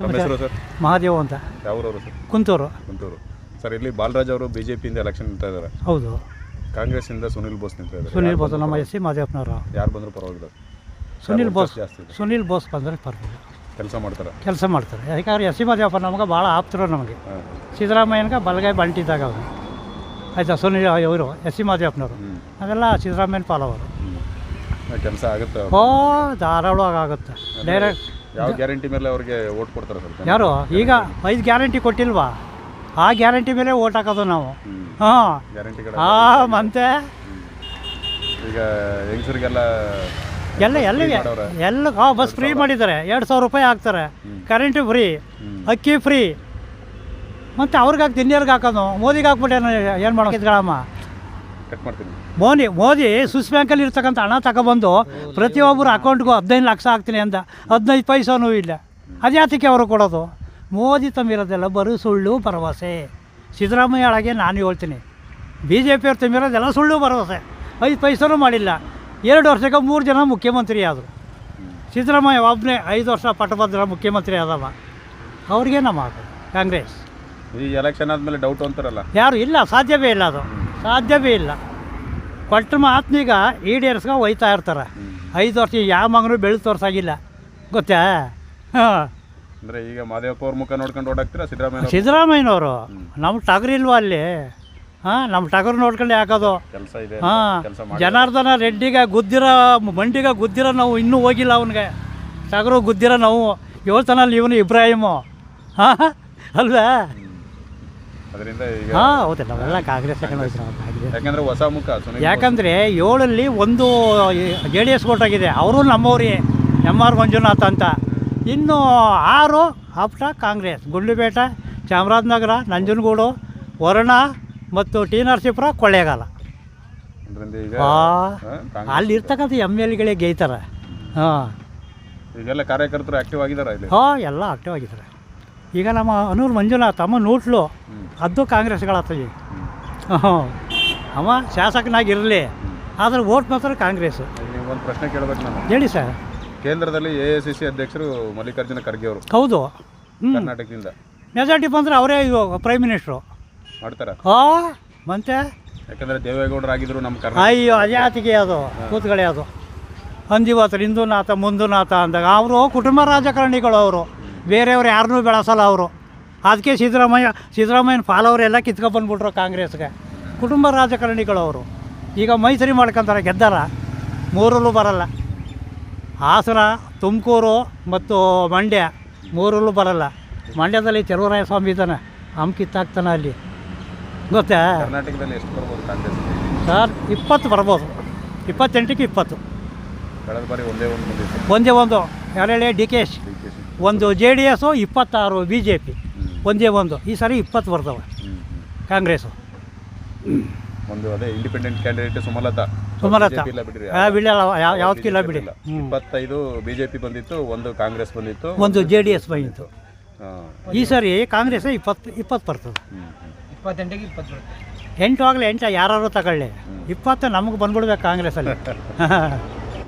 ಹೆಸರು ಸರ್? ಮಹಾದೇವ ಅಂತ. ಯಾವ್ರವರು ಸರ್? ಕುಂತೂರು. ಕುಂತೂರು. ಸರ್ ಇಲ್ಲಿ ಬಾಲರಾಜ್ ಅವರು ಬಿ ಜೆ ಪಿಯಿಂದ ಎಲೆಕ್ಷನ್ ನಿಂತಾ ಇದ್ದಾರೆ ಹೌದು. ಕಾಂಗ್ರೆಸ್ಸಿಂದ ಸುನಿಲ್ ಬೋಸ್ ನಿಂತಾ ಇದ್ದಾರೆ ಸುನೀಲ್ ಬೋಸ್ ನಮ್ಮ ಎಸ್ ಸಿ ಮಾದೇವಪ್ಪನವರು. ಯಾರು ಬಂದರೂ ಪರವಾಗಿಲ್ಲ. ಸುನೀಲ್ ಬೋಸ್ ಜಾಸ್ತಿ ಇದೆ. ಸುನೀಲ್ ಬೋಸ್ ಬಂದರೆ ಪರವಾಗಿಲ್ಲ. ಕೆಲಸ ಮಾಡ್ತಾರೆ. ಕೆಲಸ ಮಾಡ್ತಾರೆ. ಯಾಕಂದ್ರೆ ಎಸ್ ಸಿ ಮಹದೇವಪ್ಪ ನಮ್ಗೆ ಭಾಳ ಆಪ್ತರು ನಮಗೆ. ಸಿದ್ದರಾಮಯ್ಯನಿಗೆ ಬಲಗೈ ಬಂಟಿದ್ದಾಗ ಅವರು. ಆಯಿತಾ ಸುನೀಲ್ ಇವರು ಎಸ್ ಸಿ ಮಹದೇವಪ್ಪನವರು ಅವೆಲ್ಲ ಅದೆಲ್ಲ ಸಿದ್ದರಾಮಯ್ಯನ ಪಾಲವರು. ಕೆಲಸ ಆಗುತ್ತೆ? ಓ ಧಾರಾಳವಾಗಿ ಆಗುತ್ತೆ. ಡೈರೆಕ್ಟ್ ಯಾವ ಗ್ಯಾರಂಟಿ ಮೇಲೆ ಅವ್ರಿಗೆ ಓಟ್ ಕೊಡ್ತಾರೆ ಸರ್ ಯಾರು? ಈಗ ಐದು ಗ್ಯಾರಂಟಿ ಕೊಟ್ಟಿಲ್ವಾ? ಆ ಗ್ಯಾರಂಟಿ ಮೇಲೆ ಓಟ್ ಹಾಕೋದು ನಾವು. ಹಾಂ. ಮತ್ತೆ? ಈಗ ಹೆಂಗಸರಿಗೆಲ್ಲ ಎಲ್ಲ ಎಲ್ಲ. ಎಲ್ಲ ಹಾಂ ಬಸ್ ಫ್ರೀ ಮಾಡಿದ್ದಾರೆ. ಎರಡು ಸಾವಿರ ರೂಪಾಯಿ ಹಾಕ್ತಾರೆ. ಕರೆಂಟ್ ಫ್ರೀ ಅಕ್ಕಿ ಫ್ರೀ. ಮತ್ತು ಅವ್ರಿಗೆ ಹಾಕಿ ಹಾಕೋದು ಮೋದಿಗೆ ಹಾಕ್ಬಿಟ್ಟೆ ಏನು ಮಾಡೋಕ್ಕಿದ್ಗಳಮ್ಮ ಕಟ್ ಮಾಡ್ತೀನಿ. ಮೋದಿ ಮೋದಿ, ಸ್ವಿಸ್ ಬ್ಯಾಂಕಲ್ಲಿ ಇರ್ತಕ್ಕಂಥ ಹಣ ತಗೊಬಂದು ಪ್ರತಿಯೊಬ್ಬರು ಅಕೌಂಟ್ಗೂ ಹದಿನೈದು ಲಕ್ಷ ಹಾಕ್ತೀನಿ ಅಂದ ಹದಿನೈದು ಪೈಸೂ ಇಲ್ಲ. ಅದ್ಯಾತಕ್ಕೆ ಅವರು ಕೊಡೋದು? ಮೋದಿ ತಮ್ಮಿರೋದೆಲ್ಲ ಬರೀ ಸುಳ್ಳು ಭರವಸೆ. ಸಿದ್ದರಾಮಯ್ಯ ಒಳಗೆ ನಾನು ಹೇಳ್ತೀನಿ. ಬಿ ಜೆ ಪಿಯವ್ರು ತುಂಬಿರೋದೆಲ್ಲ ಸುಳ್ಳು ಭರವಸೆ. ಐದು ಪೈಸೂ ಮಾಡಿಲ್ಲ. ಎರಡು ವರ್ಷಕ್ಕೆ ಮೂರು ಜನ ಮುಖ್ಯಮಂತ್ರಿ ಆದರು. ಸಿದ್ದರಾಮಯ್ಯ ಒಬ್ಬನೇ ಐದು ವರ್ಷ ಪಟ್ಟಭದ್ರ ಮುಖ್ಯಮಂತ್ರಿ ಆದವ. ಅವ್ರಿಗೆ ನಮ್ಮ ಹಾಕೋದು ಕಾಂಗ್ರೆಸ್. ಈ ಎಲೆಕ್ಷನ್ ಆದಮೇಲೆ ಡೌಟ್ ಅಂತಾರಲ್ಲ. ಯಾರು ಇಲ್ಲ ಸಾಧ್ಯವೇ ಇಲ್ಲ ಅದು. ಸಾಧ್ಯವೇ ಇಲ್ಲ. ಕೊಟ್ಟ ಮಾತನೀಗ ಈಡೇರಿಸ್ಕೊ ಹೋಯ್ತಾ ಇರ್ತಾರೆ. ಐದು ವರ್ಷ ಯಾವ ಮಗನೂ ಬೆಳೆ ತೋರ್ಸಾಗಿಲ್ಲ. ಗೊತ್ತಾ? ಹಾಂ. ಅಂದರೆ ಈಗ ಮಾದೇವಪ್ಪ ಅವ್ರ ಮುಖ ನೋಡ್ಕೊಂಡು ಓಡಾಕ್ತೀರಾ ಸಿದ್ದರಾಮಯ್ಯ ಸಿದ್ದರಾಮಯ್ಯನವರು? ನಮ್ಮ ಟಗರಿಲ್ವಾ ಅಲ್ಲಿ? ಹಾಂ ನಮ್ಮ ಟಗರು ನೋಡ್ಕೊಂಡು ಹಾಕೋದು. ಕೆಲಸ ಇದೆ ಹಾಂ. ಕೆಲಸ ಮಾಡಿ ಜನಾರ್ದನ ರೆಡ್ಡಿಗೆ ಗುದ್ದಿರೋ ಮಂಡಿಗೆ ಗುದ್ದಿರೋ ನಾವು ಇನ್ನೂ ಹೋಗಿಲ್ಲ ಅವನಿಗೆ. ಟಗರು ಗುದ್ದಿರೋ ನಾವು. ಹೇಳ್ತಾನಲ್ಲ ಇವನು ಇಬ್ರಾಹಿಮು. ಹಾಂ ಅಲ್ವೇ? ಅದರಿಂದ ಈಗ ಹಾಂ ಹೌದು ನಾವೆಲ್ಲ ಕಾಂಗ್ರೆಸ್ ಯಾಕಂದ್ರೆ ಹೊಸ ಮುಖ ಯಾಕಂದ್ರೆ ಯಾಕಂದರೆ ಏಳಲ್ಲಿ ಒಂದು ಜೆ ಡಿ ಎಸ್ ಕೊಟ್ಟಾಗಿದೆ ಅವರು ನಮ್ಮವ್ರಿ ಎಂ ಆರ್ ಮಂಜುನಾಥ್ ಅಂತ. ಇನ್ನು ಆರು ಆಪ್ಟ ಕಾಂಗ್ರೆಸ್ ಗುಂಡ್ಲುಪೇಟ ಚಾಮರಾಜನಗರ ನಂಜನಗೂಡು ವರುಣ ಮತ್ತು ಟಿ ನರಸೀಪುರ ಕೊಳ್ಳೇಗಾಲ. ಅದರಿಂದ ಈಗ ಅಲ್ಲಿ ಇರ್ತಕ್ಕಂಥ ಎಂ ಎಲ್ ಗಳಿಗೆ ಗೇಯ್ತಾರೆ. ಹಾಂ. ಈಗೆಲ್ಲ ಕಾರ್ಯಕರ್ತರು ಆಕ್ಟಿವ್ ಆಗಿದ್ದಾರೆ ಇಲ್ಲಿ? ಹಾಂ ಎಲ್ಲ ಆಕ್ಟಿವ್ ಆಗಿದ್ದಾರೆ ಈಗ ನಮ್ಮ ಅನೂರ್ ಮಂಜುನಾಥ್ ಅಮ್ಮ ನೋಟ್ಲು. ಅದು ಕಾಂಗ್ರೆಸ್ಗಳತ್ತ ಈಗ. ಹಾಂ ಅವ ಶಾಸಕನಾಗಿರಲಿ ಆದರೆ ಓಟ್ ಮಾತ್ರ ಕಾಂಗ್ರೆಸ್. ಒಂದು ಪ್ರಶ್ನೆ ಕೇಳಬೇಕು ನಾನು. ಹೇಳಿ ಸರ್. ಕೇಂದ್ರದಲ್ಲಿ ಎ ಐ ಸಿ ಸಿ ಅಧ್ಯಕ್ಷರು ಮಲ್ಲಿಕಾರ್ಜುನ ಖರ್ಗೆ ಅವರು. ಹೌದು. ಕರ್ನಾಟಕದಿಂದ. ಮೆಜಾರಿಟಿ ಬಂದರೆ ಅವರೇ ಇದು ಪ್ರೈಮ್ ಮಿನಿಸ್ಟ್ರು ಮಾಡ್ತಾರೆ. ಹಾ ಮತ್ತೆ? ಯಾಕಂದ್ರೆ ದೇವೇಗೌಡರು ಆಗಿದ್ರು ನಮ್ಮ ಕರ್ನಾಟಕ. ಅಯ್ಯೋ ಅಜಾತಿಗೆ ಅದು ಕೂತ್ಗಳೇ ಅದು. ಅಂದಿವತ್ತು ಹಿಂದೂನಾಥ ಮುಂದುನಾಥ ಅಂದಾಗ ಅವರು ಕುಟುಂಬ ರಾಜಕಾರಣಿಗಳು ಅವರು. ಬೇರೆಯವ್ರು ಯಾರನ್ನೂ ಬೆಳೆಸಲ್ಲ ಅವರು. ಅದಕ್ಕೆ ಸಿದ್ದರಾಮಯ್ಯ ಸಿದ್ದರಾಮಯ್ಯನ ಫಾಲೋವರೆಲ್ಲ ಕಿತ್ಕೊಬಂದ್ಬಿಟ್ರು ಕಾಂಗ್ರೆಸ್ಗೆ. ಕುಟುಂಬ ರಾಜಕಾರಣಿಗಳು ಅವರು. ಈಗ ಮೈತ್ರಿ ಮಾಡ್ಕೊಂತಾರೆ ಗೆದ್ದಾರ. ಮೂರಲ್ಲೂ ಬರಲ್ಲ. ಹಾಸನ ತುಮಕೂರು ಮತ್ತು ಮಂಡ್ಯ ಮೂರಲ್ಲೂ ಬರಲ್ಲ. ಮಂಡ್ಯದಲ್ಲಿ ಚೆಲುವರಾಯ ಸ್ವಾಮಿ ಇದ್ದಾನೆ. ಹಮ್ ಕಿತ್ತಾಕ್ತಾನೆ ಅಲ್ಲಿ. ಗೊತ್ತಾ? ಕರ್ನಾಟಕದಲ್ಲಿ ಎಷ್ಟು ಬರ್ಬೋದು ಕಾಂಗ್ರೆಸ್ ಸರ್ ಇಪ್ಪತ್ತು ಬರ್ಬೋದು. ಇಪ್ಪತ್ತೆಂಟಕ್ಕೆ ಇಪ್ಪತ್ತು. ಕಳೆದ ಬಾರಿ ಒಂದೇ ಒಂದು ಯಾರು ಒಂದೇ ಒಂದು. D K S. D K she ಒಂದು ಜೆ ಡಿ ಎಸ್ಸು ಇಪ್ಪತ್ತಾರು ಬಿ ಜೆ ಪಿ ಒಂದೇ ಒಂದು. ಈ ಸಾರಿ ಇಪ್ಪತ್ತು ಬರ್ತವೆ. ಕಾಂಗ್ರೆಸ್ಸು. ಒಂದು ಅದೇ ಇಂಡಿಪೆಂಡೆಂಟ್ ಕ್ಯಾಂಡಿಡೇಟ್ ಸುಮಲತಾ. ಸುಮಲತಾ. ಬಿಡಲ್ಲ ಯಾವ್ದಕ್ಕಿಲ್ಲ ಬಿಡಿ ಇಲ್ಲ. ಹ್ಞೂ ಇಪ್ಪತ್ತೈದು ಬಿಜೆಪಿ ಬಂದಿತ್ತು ಒಂದು ಕಾಂಗ್ರೆಸ್ ಬಂದಿತ್ತು. ಒಂದು ಜೆ ಡಿ ಎಸ್ ಬಂದಿತ್ತು. ಈ ಸಾರಿ ಕಾಂಗ್ರೆಸ್ ಇಪ್ಪತ್ತು ಇಪ್ಪತ್ತು ಬರ್ತದೆ. ಇಪ್ಪತ್ತೆಂಟಿಗೆ ಇಪ್ಪತ್ತು ಬರುತ್ತೆ ಎಂಟು ಆಗಲಿ ಎಂಟು ಯಾರು ತಗೊಳ್ಳಿ. ಇಪ್ಪತ್ತು ನಮಗೆ ಬಂದ್ಬಿಡ್ಬೇಕು ಕಾಂಗ್ರೆಸ್ಸಲ್ಲಿ.